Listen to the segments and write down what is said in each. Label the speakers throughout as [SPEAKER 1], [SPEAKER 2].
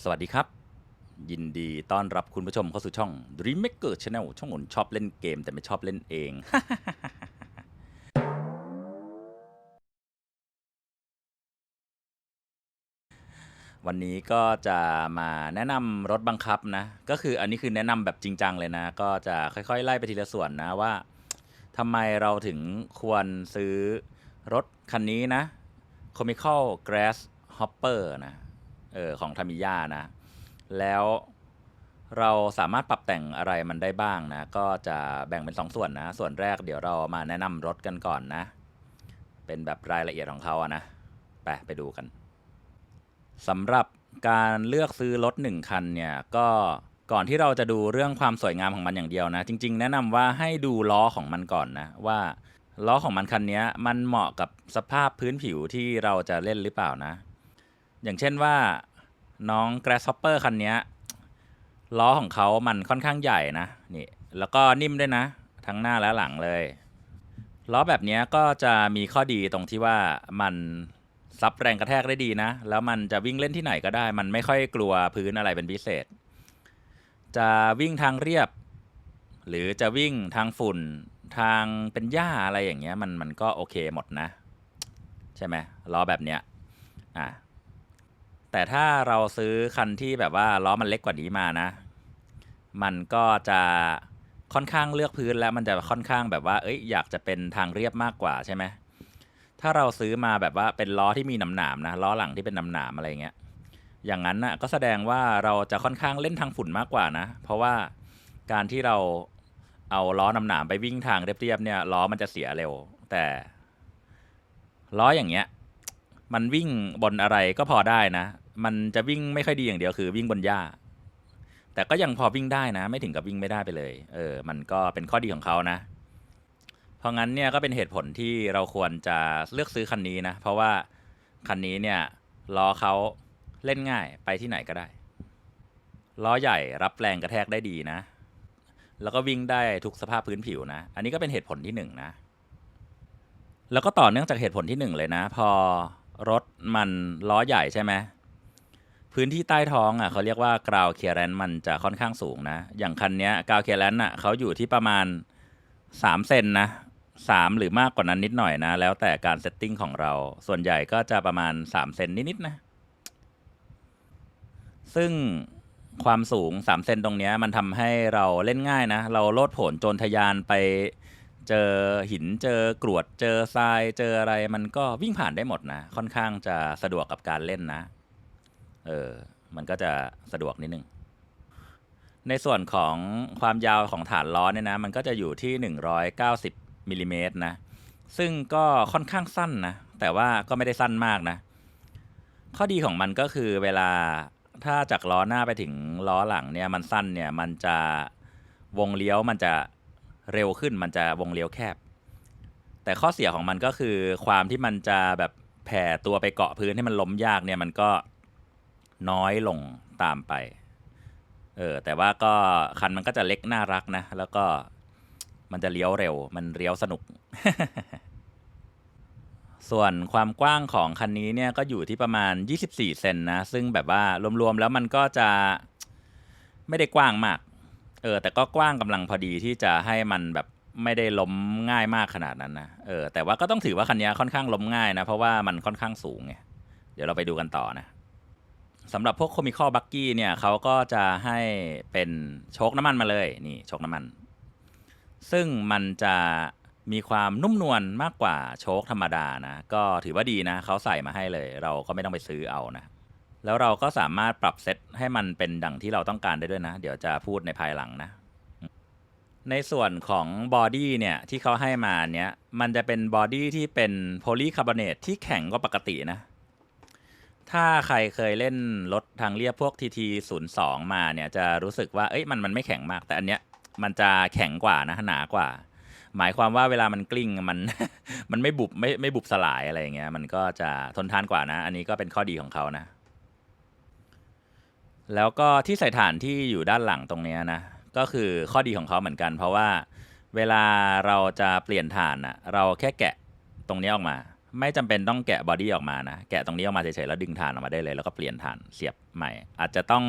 [SPEAKER 1] สวัสดีครับ ยินดีต้อนรับคุณผู้ชมเข้าสู่ช่อง Dream Maker Channel ช่องหนชอบเล่นเกม แต่ไม่ชอบเล่นเอง วันนี้ก็จะมาแนะนำรถบังคับนะ ก็คืออันนี้คือแนะนำแบบจริงจังเลยนะ ก็จะค่อยๆ ไล่ไปทีละส่วนนะว่าทำไมเราถึงควรซื้อรถคันนี้นะ Comical Grass Hopper นะ เออของทามิยานะ แล้วเราสามารถปรับแต่งอะไรมันได้บ้างนะ ก็จะแบ่งเป็นสองส่วนนะ ส่วนแรกเดี๋ยวเรามาแนะนำรถกันก่อนนะ เป็นแบบรายละเอียดของเขาอะนะไปไปดูกันสำหรับการเลือกซื้อรถหนึ่งคันเนี่ยก็ก่อนที่เราจะดูเรื่องความสวยงามของมันอย่างเดียวนะ จริง ๆ แนะนำว่าให้ดูล้อของมันก่อนนะว่าล้อของมันคันนี้มันเหมาะกับสภาพพื้นผิวที่เราจะเล่นหรือเปล่านะ อย่างเช่นว่า น้อง Grasshopper คันนี้ล้อของเขามันค่อนข้างใหญ่นะนี่แล้วก็นิ่มด้วยนะ ทั้งหน้าและหลังเลย ล้อแบบนี้ก็จะมีข้อดีตรงที่ว่ามันซับแรงกระแทกได้ดีนะ แล้วมันจะวิ่งเล่นที่ไหนก็ได้ มันไม่ค่อยกลัวพื้นอะไรเป็นพิเศษ จะวิ่งทางเรียบ หรือจะวิ่งทางฝุ่นทางเป็นหญ้าอะไรอย่างเงี้ยมันมันก็โอเคหมดนะ ใช่ไหมล้อแบบเนี้ยอะ แต่ถ้าเราซื้อคันที่แบบว่าล้อมันเล็กกว่านี้มานะ มันก็จะค่อนข้างเลือกพื้นแล้วมันจะค่อนข้างแบบว่า เอ้ยอยากจะเป็นทางเรียบมากกว่าใช่ไหมถ้าเราซื้อมาแบบว่าเป็นล้อที่มีหนามๆนะล้อหลังที่เป็นหนามๆอะไรเงี้ย อย่างนั้นน่ะก็แสดงว่าเราจะค่อนข้างเล่นทางฝุ่นมากกว่านะ เพราะว่าการที่เราเอาล้อหนามๆไปวิ่งทางเรียบๆเนี่ยล้อมันจะเสียเร็ว แต่ล้ออย่างเงี้ย มันวิ่งบนอะไรก็พอได้นะ มันจะวิ่งไม่ค่อยดีอย่างเดียวคือวิ่งบนหญ้า แต่ก็ยังพอวิ่งได้นะ ไม่ถึงกับวิ่งไม่ได้ไปเลย เออ มันก็เป็นข้อดีของเขานะ เพราะงั้นเนี่ยก็เป็นเหตุผลที่เราควรจะเลือกซื้อคันนี้นะ เพราะว่าคันนี้เนี่ยล้อเขาเล่นง่ายไปที่ไหนก็ได้ ล้อใหญ่รับแรงกระแทกได้ดีนะ แล้วก็วิ่งได้ทุกสภาพพื้นผิวนะ อันนี้ก็เป็นเหตุผลที่หนึ่งนะ แล้วก็ต่อเนื่องจากเหตุผลที่หนึ่งเลยนะ พอ รถมันล้อใหญ่ใช่ไหมพื้นที่ใต้ท้องอะเขาเรียกว่ากราวเคลียร์แรนมันจะค่อนข้างสูงนะ อย่างคันเนี้ยกราวเคลียร์แรนอะเขาอยู่ที่ประมาณสามเซนนะสามหรือมากกว่านั้นนิดหน่อยนะ แล้วแต่การเซตติ้งของเรา ส่วนใหญ่ก็จะประมาณสามเซนนิดๆนะ ซึ่งความสูง3เซนตรงเนี้ยมันทำให้เราเล่นง่ายนะ เราโลดโผนโจรทะยานไป เจอหินเจอกรวดเจอทรายเจออะไรมันก็วิ่งผ่านได้หมดนะ ค่อนข้างจะสะดวกกับการเล่นนะ เออ มันก็จะสะดวกนิดนึง ในส่วนของความยาวของฐานล้อเนี่ยนะ มันก็จะอยู่ที่ 190มิลลิเมตรนะ ซึ่งก็ค่อนข้างสั้นนะ แต่ว่าก็ไม่ได้สั้นมากนะ ข้อดีของมันก็คือเวลาถ้าจากล้อหน้าไปถึงล้อหลังเนี่ยมันสั้นเนี่ยมันจะวงเลี้ยวมันจะ เร็วขึ้นมันจะวงเลี้ยวแคบ แต่ข้อเสียของมันก็คือ ความที่มันจะแบบแผ่ตัวไปเกาะพื้นให้มันล้มยากเนี่ยมันก็น้อยลงตามไปเออแต่ว่าก็คันมันก็จะเล็กน่ารักนะ แล้วก็มันจะเลี้ยวเร็ว มันเลี้ยวสนุก ส่วนความกว้างของคันนี้เนี่ยก็อยู่ที่ประมาณ 24 เซนนะ ซึ่งแบบว่ารวมๆแล้วมันก็จะไม่ได้กว้างมาก เออแต่ก็กว้างกำลังพอดีที่จะให้มันแบบไม่ได้ล้มง่ายมากขนาดนั้นนะเออแต่ว่าก็ต้องถือว่าคันนี้ค่อนข้างล้มง่ายนะเพราะว่ามันค่อนข้างสูงไงเดี๋ยวเราไปดูกันต่อนะสำหรับพวก Comical Buggy เนี่ยเขาก็จะให้เป็นโชคน้ำมันมาเลยนี่โชคน้ำมัน ซึ่งมันจะมีความนุ่มนวลมากกว่าโชคธรรมดานะ ก็ถือว่าดีนะเขาใส่มาให้เลย เราก็ไม่ต้องไปซื้อเอานะ แล้วเราก็สามารถปรับเซตให้มันเป็นดังที่เราต้องการได้ด้วยนะ เดี๋ยวจะพูดในภายหลังนะ ในส่วนของบอดี้เนี่ยที่เขาให้มาเนี้ยมันจะเป็นบอดี้ที่เป็นโพลีคาร์บอเนตที่แข็งกว่าปกตินะ ถ้าใครเคยเล่นรถทางเรียบพวก TT 0 2 มาเนี่ยจะรู้สึกว่าเอ้ยมันมันไม่แข็งมาก แต่อันเนี้ยมันจะแข็งกว่านะหนากว่า หมายความว่าเวลามันกลิ้งมันมันไม่บุบไม่ไม่บุบสลายอะไรอย่างเงี้ยมันก็จะทนทานกว่านะ อันนี้ก็เป็นข้อดีของเขานะ แล้วก็ที่ใส่ถ่านที่อยู่ด้านหลังตรงเนี้ยนะ ก็คือข้อดีของเขาเหมือนกัน เพราะว่าเวลาเราจะเปลี่ยนถ่านอะเราแค่แกะตรงนี้ออกมา ไม่จำเป็นต้องแกะบอดี้ออกมานะ แกะตรงนี้ออกมาเฉยๆแล้วดึงฐานออกมาได้เลย แล้วก็เปลี่ยนฐานเสียบใหม่ อาจจะต้อง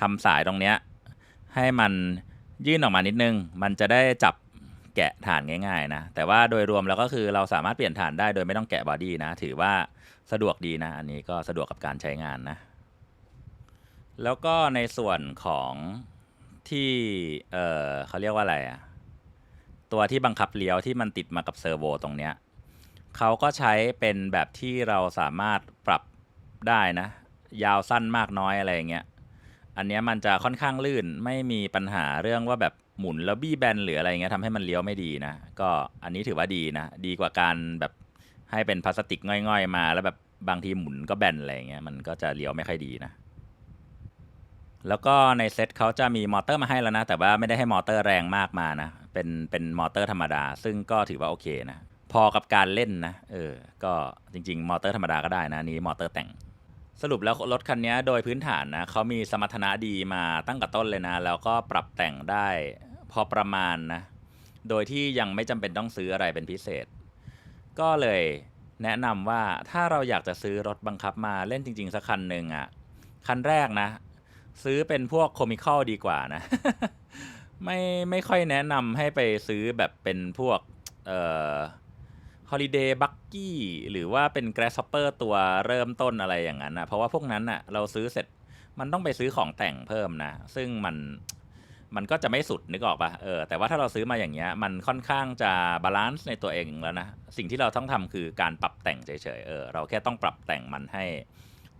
[SPEAKER 1] ทำสายตรงเนี้ยให้มันยื่นออกมานิดนึง มันจะได้จับแกะฐานง่ายๆนะ แต่ว่าโดยรวมแล้วก็คือเราสามารถเปลี่ยนฐานได้โดยไม่ต้องแกะบอดี้นะ ถือว่าสะดวกดีนะ อันนี้ก็สะดวกกับการใช้งานนะ แล้วก็ในส่วนของที่ เออเขาเรียกว่าอะไรอะตัวที่บังคับเลี้ยวที่มันติดมากับเซอร์โวตรงเนี้ยเขาก็ใช้เป็นแบบที่เราสามารถปรับได้นะ ยาวสั้นมากน้อยอะไรอย่างเงี้ยอันเนี้ยมันจะค่อนข้างลื่นไม่มีปัญหาเรื่องว่าแบบหมุนแล้วบี้แบนหรืออะไรเงี้ยทำให้มันเลี้ยวไม่ดีนะ ก็อันนี้ถือว่าดีนะ ดีกว่าการแบบให้เป็นพลาสติกง่อยๆ มา แล้วแบบบางทีหมุนก็แบนอะไรเงี้ยมันก็จะเลี้ยวไม่ค่อยดีนะ แล้วก็ในเซตเขาจะมีมอเตอร์มาให้แล้วนะ แต่ว่าไม่ได้ให้มอเตอร์แรงมากมานะ เป็นเป็นมอเตอร์ธรรมดา ซึ่งก็ถือว่าโอเคนะ พอกับการเล่นนะเออก็จริง ๆ มอเตอร์ธรรมดาก็ได้นะนนี้มอเตอร์แต่ง สรุปแล้วรถคันนี้โดยพื้นฐานนะเขามีสมรรถนะดีมาตั้งแต่ต้นเลยนะ แล้วก็ปรับแต่งได้พอประมาณนะ โดยที่ยังไม่จำเป็นต้องซื้ออะไรเป็นพิเศษ ก็เลยแนะนำว่าถ้าเราอยากจะซื้อรถบังคับมาเล่นจริง ๆ สักคันหนึ่งอะ่ะคันแรกนะ ซื้อเป็นพวกคอมิคอลดีกว่านะ ไม่ไม่ค่อยแนะนำให้ไปซื้อแบบเป็นพวกเอ่อฮอลิเดย์บักกี้หรือว่าเป็นแกรส h อปเปอร์ตัวเริ่มต้นอะไรอย่างนั้นนะเพราะว่าพวกนั้นน่ะเราซื้อเสร็จมันต้องไปซื้อของแต่งเพิ่มนะ ซึ่งมันมันก็จะไม่สุดนึกออกปะเออแต่ว่าถ้าเราซื้อมาอย่างเงี้ยมันค่อนข้างจะบาลานซ์ในตัวเองแล้วนะ สิ่งที่เราต้องทำคือการปรับแต่งเฉยๆเออเราแค่ต้องปรับแต่งมันให้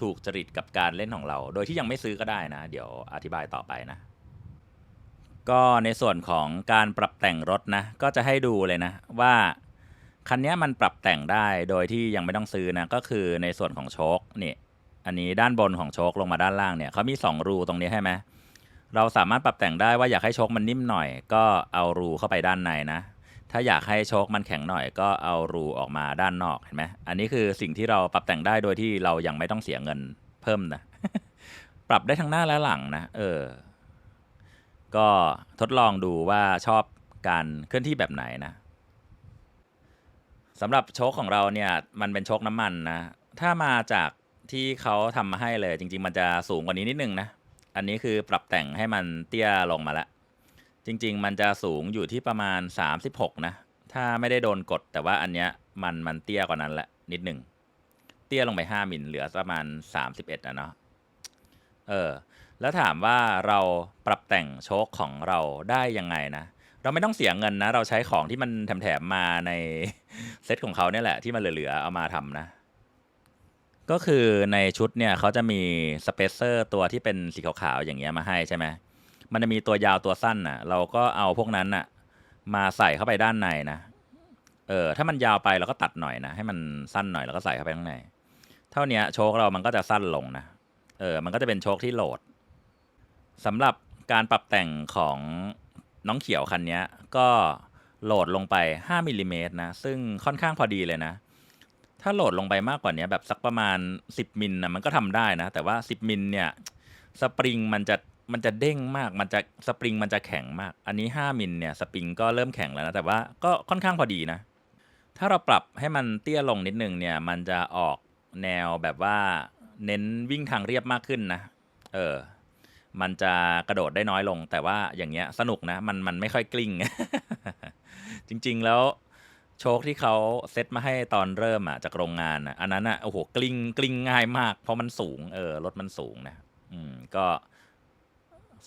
[SPEAKER 1] ถูกจริตกับการเล่นของเรา โดยที่ยังไม่ซื้อก็ได้นะ เดี๋ยวอธิบายต่อไปนะ ก็ในส่วนของการปรับแต่งรถนะ ก็จะให้ดูเลยนะว่าคันนี้มันปรับแต่งได้โดยที่ยังไม่ต้องซื้อนะก็คือในส่วนของโชคนี่อันนี้ด้านบนของโชคลงมาด้านล่างเนี่ยเขามี 2 รูตรงนี้ใช่ไหมเราสามารถปรับแต่งได้ว่าอยากให้โชคมันนิ่มหน่อย ก็เอารูเข้าไปด้านในนะ ถ้าอยากให้โชคมันแข็งหน่อยก็เอารูออกมาด้านนอกเห็นไหมอันนี้คือสิ่งที่เราปรับแต่งได้โดยที่เรายังไม่ต้องเสียเงินเพิ่มนะ ปรับได้ทั้งหน้าและหลังนะ เออ ก็ทดลองดูว่าชอบการเคลื่อนที่แบบไหนนะสำหรับโชคของเราเนี่ย มันเป็นโชคน้ำมันนะ ถ้ามาจากที่เขาทำมาให้เลย จริง ๆ มันจะสูงกว่านี้นิดนึงนะ อันนี้คือปรับแต่งให้มันเตี้ยลงมาแล้ว จริง ๆ มันจะสูงอยู่ที่ประมาณ 36 นะ ถ้าไม่ได้โดนกด แต่ว่าอันเนี้ยมันมันเตี้ยกว่านั้นละนิดหนึ่ง เตี้ยลงไป 5มิลเหลือประมาณ 31นะเนาะ เออ แล้วถามว่าเราปรับแต่งโชคของเราได้ยังไงนะ เราไม่ต้องเสียเงินนะ เราใช้ของที่มันแถมๆมาในเซตของเขาเนี่ยแหละที่มันเหลือๆเอามาทำนะก็คือในชุดเนี่ยเขาจะมีสเปเซอร์ตัวที่เป็นสีขาวๆอย่างเงี้ยมาให้ใช่ไหม มันจะมีตัวยาวตัวสั้นน่ะ เราก็เอาพวกนั้นน่ะ มาใส่เข้าไปด้านในนะเออถ้ามันยาวไปเราก็ตัดหน่อยนะให้มันสั้นหน่อยแล้วก็ใส่เข้าไปข้างในเท่าเนี้ยโชคเรามันก็จะสั้นลงนะเออมันก็จะเป็นโชคที่โหลดสำหรับการปรับแต่งของน้องเขียวคันนี้ก็โหลดลงไป 5มิลลิเมตรนะ ซึ่งค่อนข้างพอดีเลยนะ ถ้าโหลดลงไปมากกว่านี้แบบสักประมาณ 10มิลนะมันก็ทำได้นะ แต่ว่า 10มิลเนี่ย สปริงมันจะ มันจะเด้งมาก มันจะสปริงมันจะแข็งมาก อันนี้ 5 มิลเนี่ยสปริงก็เริ่มแข็งแล้วนะ แต่ว่าก็ค่อนข้างพอดีนะ ถ้าเราปรับให้มันเตี้ยลงนิดนึงเนี่ย มันจะออกแนวแบบว่าเน้นวิ่งทางเรียบมากขึ้นนะ เออ มันจะกระโดดได้น้อยลง แต่ว่าอย่างเงี้ยสนุกนะ มันมันไม่ค่อยกลิ้ง จริงๆแล้วโชคที่เขาเซตมาให้ตอนเริ่มอะจากโรงงานอะอันนั้นอะโอ้โหกลิ้งกลิ้งง่ายมาก เพราะมันสูง เออรถมันสูงนะ อืมก็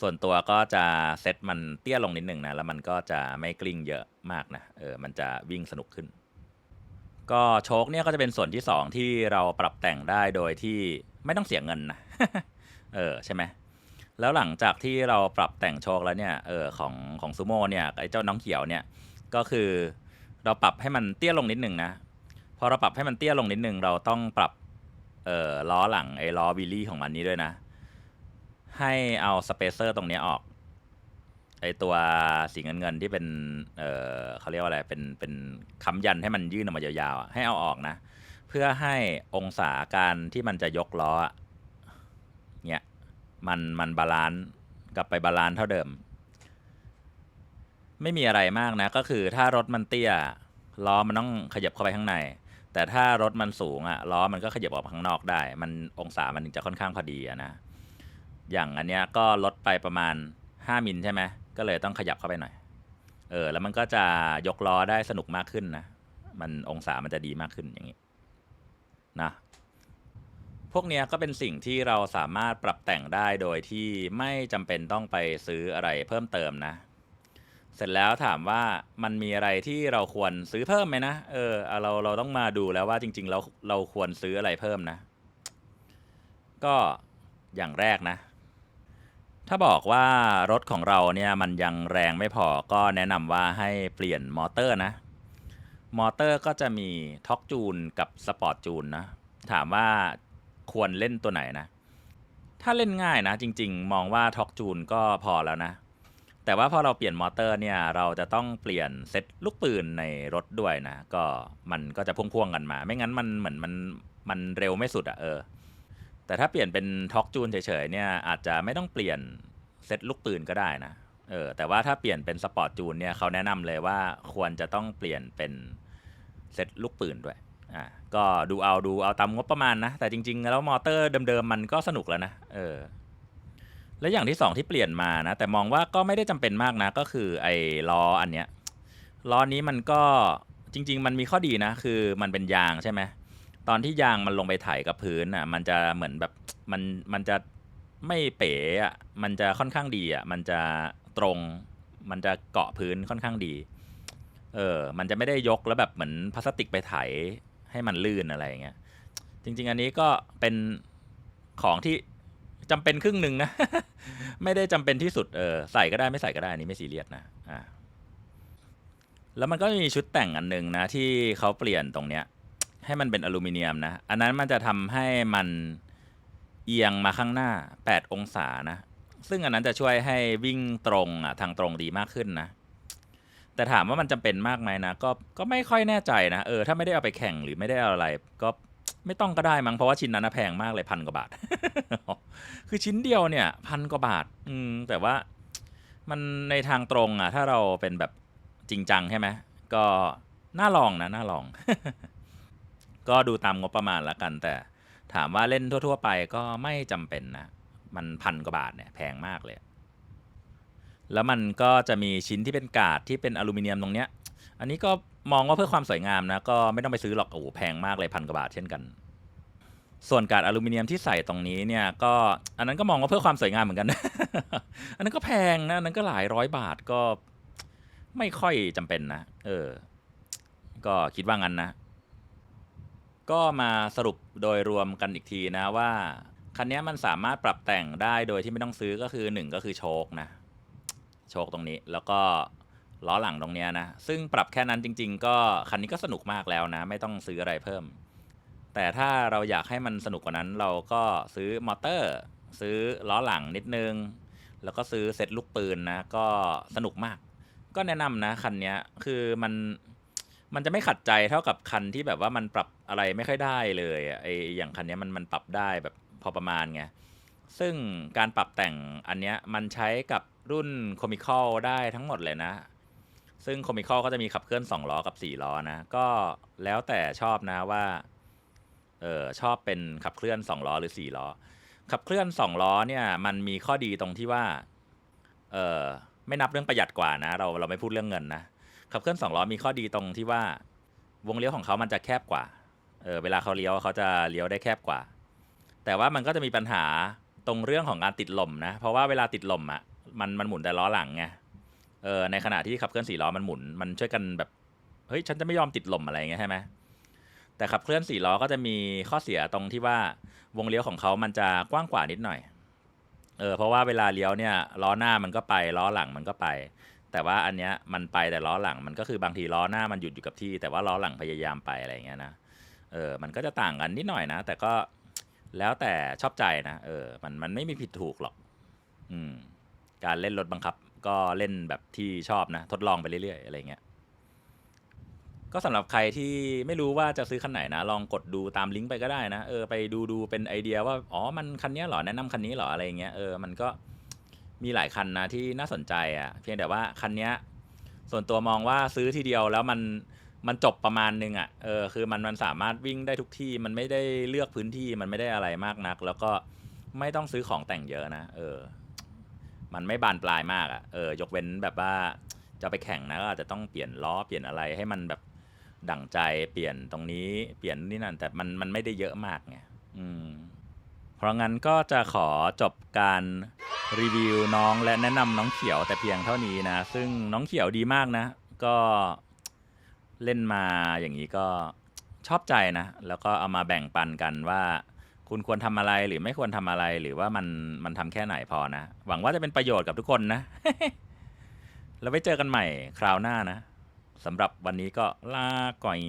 [SPEAKER 1] ส่วนตัวก็จะเซตมันเตี้ยลงนิดหนึ่งนะ แล้วมันก็จะไม่กลิ้งเยอะมากนะ เออ มันจะวิ่งสนุกขึ้น ก็โชคเนี่ยก็จะเป็นส่วนที่สองที่เราปรับแต่งได้โดยที่ไม่ต้องเสียเงินนะ เออ ใช่ไหม แล้วหลังจากที่เราปรับแต่งโชคแล้วเนี่ย เออ ของของซูโม่เนี่ย ไอ้เจ้าน้องเขียวเนี่ย ก็คือเราปรับให้มันเตี้ยลงนิดหนึ่งนะ พอเราปรับให้มันเตี้ยลงนิดหนึ่งเราต้องปรับ เออล้อหลังไอ้ล้อวิลลี่ของมันนี้ด้วยนะ ให้เอาสเปเซอร์ตรงนี้ออก ไอตัวสีเงินเงินๆที่เป็น เออเขาเรียกว่าอะไร เป็น เป็นค้ำยันให้มันยื่นออกมายาวๆอะให้เอาออกนะ เพื่อให้องศาการที่มันจะยกล้ออะเนี่ย มัน มันบาลานซ์กลับไปบาลานซ์เท่าเดิม ไม่มีอะไรมากนะ ก็คือถ้ารถมันเตี้ย ล้อมันต้องขยับเข้าไปข้างใน แต่ถ้ารถมันสูงอะล้อมันก็ขยับออกมาข้างนอกได้ มันองศามันถึงจะค่อนข้างพอดีอะนะ อย่างอันเนี้ยก็ลดไปประมาณ 5มิลใช่ไหมก็เลยต้องขยับเข้าไปหน่อย เออ แล้วมันก็จะยกล้อได้สนุกมากขึ้นนะ มันองศามันจะดีมากขึ้นอย่างนี้นะพวกเนี้ยก็เป็นสิ่งที่เราสามารถปรับแต่งได้โดยที่ไม่จำเป็นต้องไปซื้ออะไรเพิ่มเติมนะ เสร็จแล้วถามว่ามันมีอะไรที่เราควรซื้อเพิ่มไหมนะ เออเอาเราเราต้องมาดูแล้วว่าจริง ๆ เราเราควรซื้ออะไรเพิ่มนะ ก็อย่างแรกนะ ถ้าบอกว่ารถของเราเนี่ยมันยังแรงไม่พอก็แนะนำว่าให้เปลี่ยนมอเตอร์นะ มอเตอร์ก็จะมีท็อกจูนกับสปอร์ตจูนนะ ถามว่าควรเล่นตัวไหนนะ ถ้าเล่นง่ายนะจริง ๆ มองว่าท็อกจูนก็พอแล้วนะ แต่ว่าพอเราเปลี่ยนมอเตอร์เนี่ยเราจะต้องเปลี่ยนเซ็ตลูกปืนในรถด้วยนะ ก็มันก็จะพ่วงๆกันมา ไม่งั้นมันเหมือนมันมันเร็วไม่สุดอะเออ แต่ถ้าเปลี่ยนเป็นท็อกจูนเฉยๆเนี่ยอาจจะไม่ต้องเปลี่ยนเซ็ตลูกปืนก็ได้นะเออแต่ว่าถ้าเปลี่ยนเป็นสปอร์ตจูนเนี่ยเขาแนะนำเลยว่าควรจะต้องเปลี่ยนเป็นเซ็ตลูกปืนด้วยอ่าก็ดูเอาดูเอาตามงบประมาณนะ แต่จริง ๆ แล้วมอเตอร์เดิมๆมันก็สนุกแล้วนะเออแล้วอย่างที่สองที่เปลี่ยนมานะ แต่มองว่าก็ไม่ได้จำเป็นมากนะ ก็คือไอ้ล้ออันเนี้ยล้อนี้มันก็จริง ๆ มันมีข้อดีนะ คือมันเป็นยางใช่ไหม ตอนที่ยางมันลงไปไถกับพื้นอะ มันจะเหมือนแบบมันมันจะไม่เป๋อะมันจะค่อนข้างดีอะมันจะตรง มันจะเกาะพื้นค่อนข้างดี เออ มันจะไม่ได้ยกแล้วแบบเหมือนพลาสติกไปไถให้มันลื่นอะไรอย่างเงี้ย จริง ๆ อันนี้ก็เป็นของที่จำเป็นครึ่งหนึ่งนะ ไม่ได้จำเป็นที่สุดเออใส่ก็ได้ไม่ใส่ก็ได้อันนี้ไม่ซีเรียสนะอ่าแล้วมันก็มีชุดแต่งอันหนึ่งนะที่เขาเปลี่ยนตรงเนี้ย ให้มันเป็นอลูมิเนียมนะ อันนั้นมันจะทำให้มันเอียงมาข้างหน้า 8 องศานะ ซึ่งอันนั้นจะช่วยให้วิ่งตรงอะทางตรงดีมากขึ้นนะ แต่ถามว่ามันจำเป็นมากไหมนะ ก็ก็ไม่ค่อยแน่ใจนะ เออ ถ้าไม่ได้เอาไปแข่งหรือไม่ได้เอาอะไร ก็ไม่ต้องก็ได้มั้ง เพราะว่าชิ้นนั้นแพงมากเลยพันกว่าบาท คือชิ้นเดียวเนี่ยพันกว่าบาท อืม แต่ว่ามันในทางตรงอะ ถ้าเราเป็นแบบจริงจังใช่ไหม ก็น่าลองนะ น่าลอง ก็ดูตามงบประมาณละกัน แต่ถามว่าเล่นทั่ว ๆ ไปก็ไม่จำเป็นนะ มันพันกว่าบาทเนี่ยแพงมากเลย แล้วมันก็จะมีชิ้นที่เป็นกาดที่เป็นอลูมิเนียมตรงเนี้ย อันนี้ก็มองว่าเพื่อความสวยงามนะ ก็ไม่ต้องไปซื้อหรอกโอ้แพงมากเลยพันกว่าบาทเช่นกัน ส่วนกาดอลูมิเนียมที่ใส่ตรงนี้เนี่ยก็อันนั้นก็มองว่าเพื่อความสวยงามเหมือนกัน อันนั้นก็แพงนะอันนั้นก็หลายร้อยบาทก็ไม่ค่อยจำเป็นนะ เออ ก็คิดว่างั้นนะ ก็มาสรุปโดยรวมกันอีกทีนะว่า คันนี้มันสามารถปรับแต่งได้โดยที่ไม่ต้องซื้อก็คือหนึ่งก็คือโชคนะ โชคตรงนี้แล้วก็ล้อหลังตรงเนี้ยนะ ซึ่งปรับแค่นั้นจริง ๆ ก็คันนี้ก็สนุกมากแล้วนะ ไม่ต้องซื้ออะไรเพิ่ม แต่ถ้าเราอยากให้มันสนุกกว่านั้นเราก็ซื้อมอเตอร์ ซื้อล้อหลังนิดนึง แล้วก็ซื้อเซตลูกปืนนะ ก็สนุกมาก ก็แนะนำนะคันนี้คือมัน มันจะไม่ขัดใจเท่ากับคันที่แบบว่ามันปรับอะไรไม่ค่อยได้เลยไออย่างคันนี้มันมันปรับได้แบบพอประมาณไงซึ่งการปรับแต่งอันเนี้ยมันใช้กับรุ่นคอมิคอลได้ทั้งหมดเลยนะ ซึ่งคอมิคอลก็จะมีขับเคลื่อน 2 ล้อกับ 4 ล้อนะ ก็แล้วแต่ชอบนะว่าเออชอบเป็นขับเคลื่อน 2 ล้อหรือ 4 ล้อ ขับเคลื่อน 2 ล้อเนี่ยมันมีข้อดีตรงที่ว่าเออไม่นับเรื่องประหยัดกว่านะ เราเราไม่พูดเรื่องเงินนะ ขับเคลื่อน2ล้อมีข้อดีตรงที่ว่าวงเลี้ยวของเขามันจะแคบกว่า เออเวลาเขาเลี้ยวเขาจะเลี้ยวได้แคบกว่า แต่ว่ามันก็จะมีปัญหาตรงเรื่องของการติดลมนะ เพราะว่าเวลาติดลมอะมันมันหมุนแต่ล้อหลังไง เออในขณะที่ขับเคลื่อนสี่ล้อมันหมุนมันช่วยกันแบบ เฮ้ยฉันจะไม่ยอมติดลมอะไรเงี้ยใช่ไหมแต่ขับเคลื่อนสี่ล้อก็จะมีข้อเสียตรงที่ว่าวงเลี้ยวของเขามันจะกว้างกว่านิดหน่อย เออเพราะว่าเวลาเลี้ยวเนี่ยล้อหน้ามันก็ไปล้อหลังมันก็ไป แต่ว่าอันเนี้ยมันไปแต่ล้อหลังมันก็คือบางทีล้อหน้ามันหยุดอยู่กับที่ แต่ว่าล้อหลังพยายามไปอะไรเงี้ยนะเออมันก็จะต่างกันนิดหน่อยนะ แต่ก็แล้วแต่ชอบใจนะเออมันมันไม่มีผิดถูกหรอก อืม การเล่นรถบังคับ ก็เล่นแบบที่ชอบนะ ทดลองไปเรื่อยๆอะไรเงี้ยก็สำหรับใครที่ไม่รู้ว่าจะซื้อคันไหนนะ ลองกดดูตามลิงก์ไปก็ได้นะเออไปดูดูเป็นไอเดียว่าอ๋อมันคันนี้หรอแนะนำคันนี้หรออะไรเงี้ยเออมันก็ มีหลายคันนะที่น่าสนใจอะ่ะเพียงแต่ว่าคันเนี้ย ส่วนตัวมองว่าซื้อทีเดียวแล้วมันมันจบประมาณนึงอะ่ะเออคือมันมันสามารถวิ่งได้ทุกที่มันไม่ได้เลือกพื้นที่มันไม่ได้อะไรมากนัก แล้วก็ไม่ต้องซื้อของแต่งเยอะนะเออ มันไม่บานปลายมากอะ่ะเออยกเว้นแบบว่าจะไปแข่งนะก็อาจจะต้องเปลี่ยนล้อเปลี่ยนอะไรให้มันแบบดั่งใจเปลี่ยนตรงนี้เปลี่ยนนี่นั่นแต่มันมันไม่ได้เยอะมากไงอืม เพราะงั้นก็จะขอจบการรีวิวน้องและแนะนำน้องเขียวแต่เพียงเท่านี้นะ ซึ่งน้องเขียวดีมากนะ ก็เล่นมาอย่างนี้ก็ชอบใจนะ แล้วก็เอามาแบ่งปันกันว่า คุณควรทำอะไรหรือไม่ควรทำอะไร หรือว่ามันมันทำแค่ไหนพอนะ หวังว่าจะเป็นประโยชน์กับทุกคนนะ แล้วไว้เจอกันใหม่คราวหน้านะสำหรับวันนี้ก็ลาก่อย